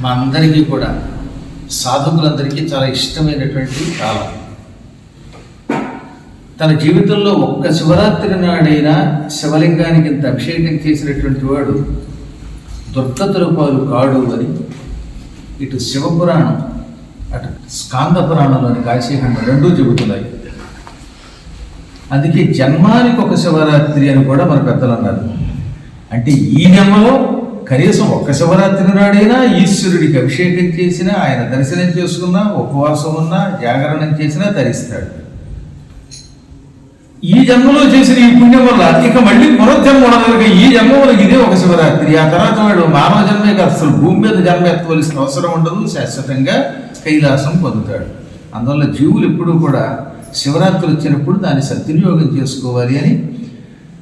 మా అందరికీ కూడా సాధకులందరికీ చాలా ఇష్టమైనటువంటి కాలం. తన జీవితంలో ఒక్క శివరాత్రి నాడైనా శివలింగానికి ఇంత అభిషేకం చేసినటువంటి వాడు దుర్గతుల పాలు కాడు అని ఇటు శివపురాణం అటు స్కాంద పురాణంలోని కాశీఖండం రెండూ చెబుతున్నాయి. అందుకే జన్మానికి ఒక శివరాత్రి అని కూడా మన పెద్దలు అన్నారు. అంటే ఈ జన్మలో కనీసం ఒక్క శివరాత్రి నాడైనా ఈశ్వరుడికి అభిషేకం చేసినా ఆయన దర్శనం చేసుకున్నా ఉపవాసం ఉన్నా జాగరణం చేసినా ధరిస్తాడు. ఈ జన్మలో చేసిన ఈ పుణ్యం వల్ల ఇక మళ్ళీ పునర్జన్మ ఉండదు ఈ జన్మలో ఇదే ఒక శివరాత్రి ఆ తర్వాత వాడు మానవ జన్మే కాదు అసలు భూమి మీద జన్మ ఎత్తవలసిన అవసరం ఉండదు శాశ్వతంగా కైలాసం పొందుతాడు. అందువల్ల జీవులు ఎప్పుడూ కూడా శివరాత్రి వచ్చినప్పుడు దాన్ని సద్వినియోగం చేసుకోవాలి అని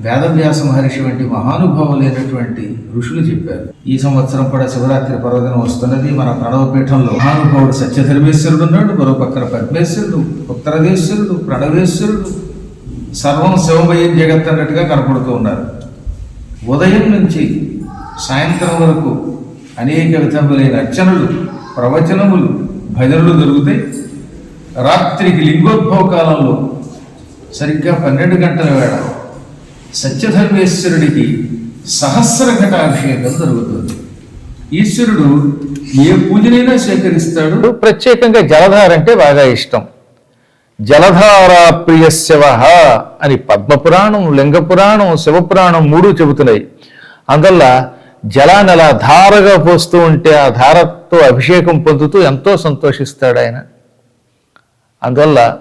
వేదవ్యాస మహర్షి వంటి మహానుభావులైనటువంటి ఋషులు చెప్పారు. ఈ సంవత్సరం కూడా శివరాత్రి పర్వదినం వస్తున్నది మన ప్రణవపీఠంలో. మహానుభావుడు సత్యధర్మేశ్వరుడు ఉన్నాడు మరో పక్కన పద్మేశ్వరుడు ఉత్తరదేశ్వరుడు ప్రణవేశ్వరుడు. సర్వం శివమయం జగత్ అన్నట్టుగా కనపడుతూ ఉన్నారు. ఉదయం నుంచి సాయంత్రం వరకు అనేక విధములైన అర్చనలు ప్రవచనములు భజనలు జరుగుతాయి. రాత్రికి లింగోద్భవ కాలంలో సరిగ్గా పన్నెండు గంటల వేళ సత్యధర్మేశ్వరుడికి సహస్ర ఘటాభిషేకం జరుగుతుంది. ఈశ్వరుడు ఏ పూజనైనా స్వీకరిస్తాడు? ప్రత్యేకంగా జలధార అంటే బాగా ఇష్టం. జలధారా ప్రియశివ అని పద్మపురాణం లింగపురాణం శివపురాణం మూడు చెబుతున్నాయి. అందువల్ల జలాన్ని అలా ధారగా పోస్తూ ఉంటే ఆ ధారతో అభిషేకం పొందుతూ ఎంతో సంతోషిస్తాడు ఆయన. అందువల్ల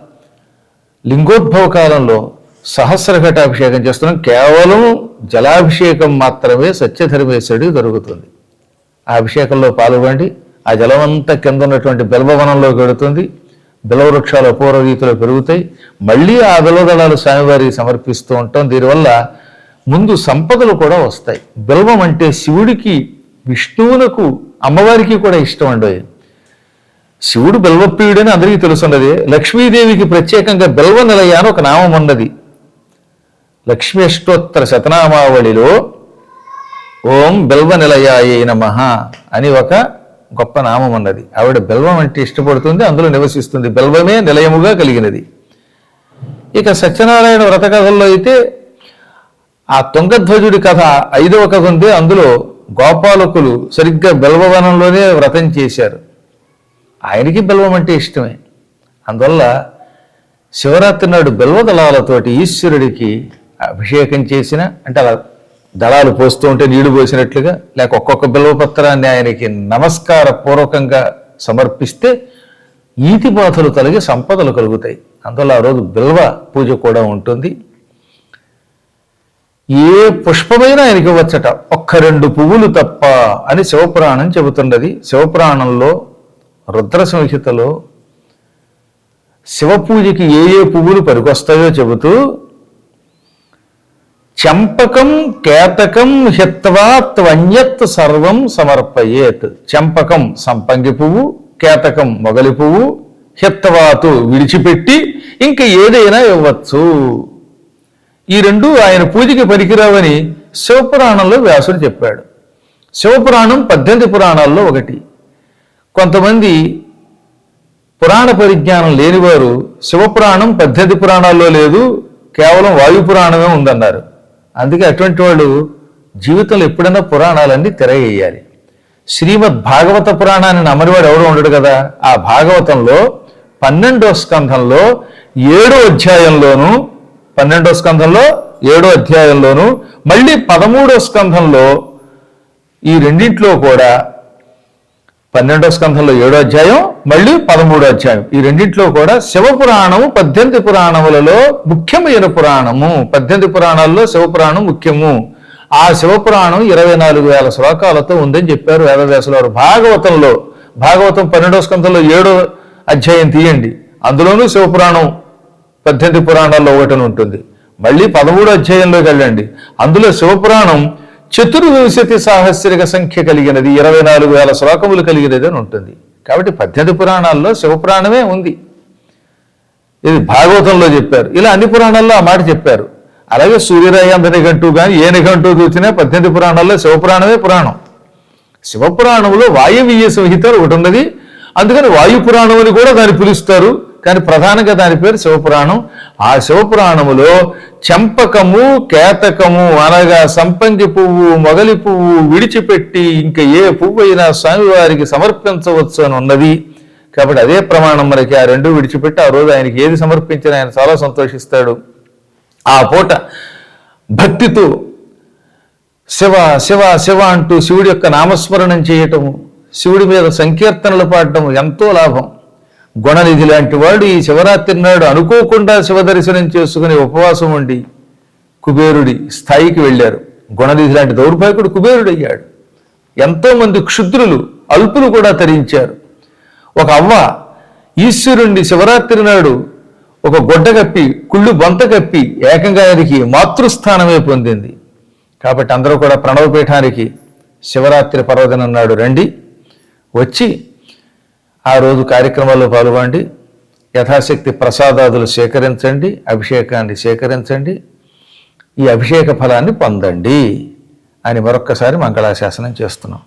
లింగోద్భవ కాలంలో సహస్రఘట అభిషేకం చేస్తున్నాం. కేవలం జలాభిషేకం మాత్రమే సత్యధర్మేశ్వరుడికి దొరుకుతుంది. ఆ అభిషేకంలో పాల్గొండి ఆ జలమంతా కింద ఉన్నటువంటి బిల్వవనంలోకి వెడుతుంది బిలవృక్షాలు అపూర్వ రీతిలో పెరుగుతాయి. మళ్ళీ ఆ బిల్వదళాలు స్వామివారికి సమర్పిస్తూ ఉంటాం. దీనివల్ల ముందు సంపదలు కూడా వస్తాయి. బిల్వం అంటే శివుడికి విష్ణువునకు అమ్మవారికి కూడా ఇష్టం అండి. శివుడు బిల్వప్రియుడని అందరికీ తెలుసున్నది. లక్ష్మీదేవికి ప్రత్యేకంగా బిల్వ నిలయ అని ఒక నామం ఉన్నది. లక్ష్మీ అష్టోత్తర శతనామావళిలో ఓం బిల్వ నిలయాయే నమః అని ఒక గొప్ప నామం ఉన్నది ఆవిడ బిల్వం అంటే ఇష్టపడుతుంది అందులో నివసిస్తుంది. బిల్వమే నిలయముగా కలిగినది. ఇక సత్యనారాయణ వ్రత కథల్లో అయితే ఆ తుంగధ్వజుడి కథ ఐదవ కథ ఉంది. అందులో గోపాలకులు సరిగ్గా బిల్వవనంలోనే వ్రతం చేశారు. ఆయనకి బిల్వం అంటే ఇష్టమే. అందువల్ల శివరాత్రి నాడు బిల్వ దళాలతోటి ఈశ్వరుడికి అభిషేకం చేసిన అంటే అలా దళాలు పోస్తూ ఉంటే నీళ్ళు పోసినట్లుగా లేక ఒక్కొక్క బిల్వపత్రాన్ని ఆయనకి నమస్కార పూర్వకంగా సమర్పిస్తే ఈతి బాధలు కలిగి సంపదలు కలుగుతాయి. అందువల్ల ఆ రోజు బిల్వ పూజ కూడా ఉంటుంది. ఏ పుష్పమైనా ఆయనకి ఇవ్వచ్చట ఒక్క రెండు పువ్వులు తప్ప అని శివపురాణం చెబుతున్నది శివపురాణంలో రుద్ర సంహితలో శివ పూజకి ఏ ఏ పువ్వులు పనికొస్తాయో చెబుతూ చంపకం కేతకం హిత్వా త్వన్యత్ సర్వం సమర్పయేత్. చంపకం సంపంగి పువ్వు కేతకం మొగలి పువ్వు హిత్వాతు విడిచిపెట్టి ఇంకా ఏదైనా ఇవ్వచ్చు. ఈ రెండు ఆయన పూజకి పనికిరావని శివపురాణంలో వ్యాసుడు చెప్పాడు. శివపురాణం పద్దెనిమిది పురాణాల్లో ఒకటి. కొంతమంది పురాణ పరిజ్ఞానం లేనివారు శివపురాణం పద్దెనిమిది పురాణాల్లో లేదు కేవలం వాయు పురాణమే ఉందన్నారు. అందుకే అటువంటి వాళ్ళు జీవితంలో ఎప్పుడైనా పురాణాలన్నీ తెరవేయాలి శ్రీమద్ భాగవత పురాణాన్ని నమ్మనివాడు ఎవడో ఉండడు కదా? ఆ భాగవతంలో పన్నెండో స్కంధంలో ఏడో అధ్యాయంలోను పన్నెండో స్కంధంలో ఏడో అధ్యాయంలోను మళ్ళీ పదమూడో స్కంధంలో ఈ రెండింటిలో కూడా పన్నెండో స్కంధంలో ఏడో అధ్యాయం మళ్ళీ పదమూడో అధ్యాయం. ఈ రెండింటిలో కూడా శివపురాణము పద్దెనిమిది పురాణములలో ముఖ్యమైన పురాణము. పద్దెనిమిది పురాణాల్లో శివపురాణం ముఖ్యము. ఆ శివపురాణం ఇరవై నాలుగు వేల శ్లోకాలతో ఉందని చెప్పారు వేదవ్యాసుల వారు. భాగవతంలో భాగవతం పన్నెండో స్కంధంలో ఏడో అధ్యాయం తీయండి. అందులోనూ శివపురాణం పద్దెనిమిది పురాణాల్లో ఒకటి ఉంటుంది. మళ్ళీ పదమూడో అధ్యాయంలోకి వెళ్ళండి. అందులో శివపురాణం చతుర్విశతి సాహస్రిక సంఖ్య కలిగినది ఇరవై నాలుగు వేల శ్లోకములు కలిగినది అని ఉంటుంది. కాబట్టి పద్దెనిమిది పురాణాల్లో శివపురాణమే ఉంది. ఇది భాగవతంలో చెప్పారు. ఇలా అన్ని పురాణాల్లో ఆ మాట చెప్పారు. అలాగే సూర్యరాయంధ నిఘంటు కానీ ఏ నిఘంటు చూసినా పద్దెనిమిది పురాణాల్లో శివపురాణమే పురాణం. శివపురాణంలో వాయువీయ సంహిత ఒకటి ఉన్నది. అందుకని వాయు పురాణం అని కూడా దాన్ని పిలుస్తారు. కానీ ప్రధానంగా దాని పేరు శివపురాణం. ఆ శివపురాణములో చెంపకము కేతకము అనగా సంపంగి పువ్వు మొగలి పువ్వు విడిచిపెట్టి ఇంకా ఏ పువ్వు అయినా స్వామివారికి సమర్పించవచ్చు అని ఉన్నది. కాబట్టి అదే ప్రమాణం మనకి ఆ రెండు విడిచిపెట్టి ఆ రోజు ఆయనకి ఏది సమర్పించినా ఆయన చాలా సంతోషిస్తాడు. ఆ పూట భక్తితో శివ శివ శివ అంటూ శివుడి యొక్క నామస్మరణం చేయటము శివుడి మీద సంకీర్తనలు పాడటము ఎంతో లాభం. గుణనిధి లాంటి వాడు ఈ శివరాత్రి నాడు అనుకోకుండా శివ దర్శనం చేసుకుని ఉపవాసం ఉండి కుబేరుడి స్థాయికి వెళ్ళారు. గుణనిధి లాంటి దౌర్భాగ్యుడు కుబేరుడు అయ్యాడు ఎంతోమంది క్షుద్రులు అల్పులు కూడా తరించారు. ఒక అవ్వ ఈశ్వరుణ్ణి శివరాత్రి నాడు ఒక గొడ్డ కప్పి కుళ్ళు బొంత కప్పి ఏకంగా ఆయనకి మాతృస్థానమే పొందింది. కాబట్టి అందరూ కూడా ప్రణవపీఠానికి శివరాత్రి పర్వదినం నాడు రండి. వచ్చి ఆ రోజు కార్యక్రమాల్లో పాల్గొండి యథాశక్తి ప్రసాదాదులు సేకరించండి అభిషేకాన్ని సేకరించండి ఈ అభిషేక ఫలాన్ని పొందండి అని మరొక్కసారి మంగళాశాసనం చేస్తున్నాం.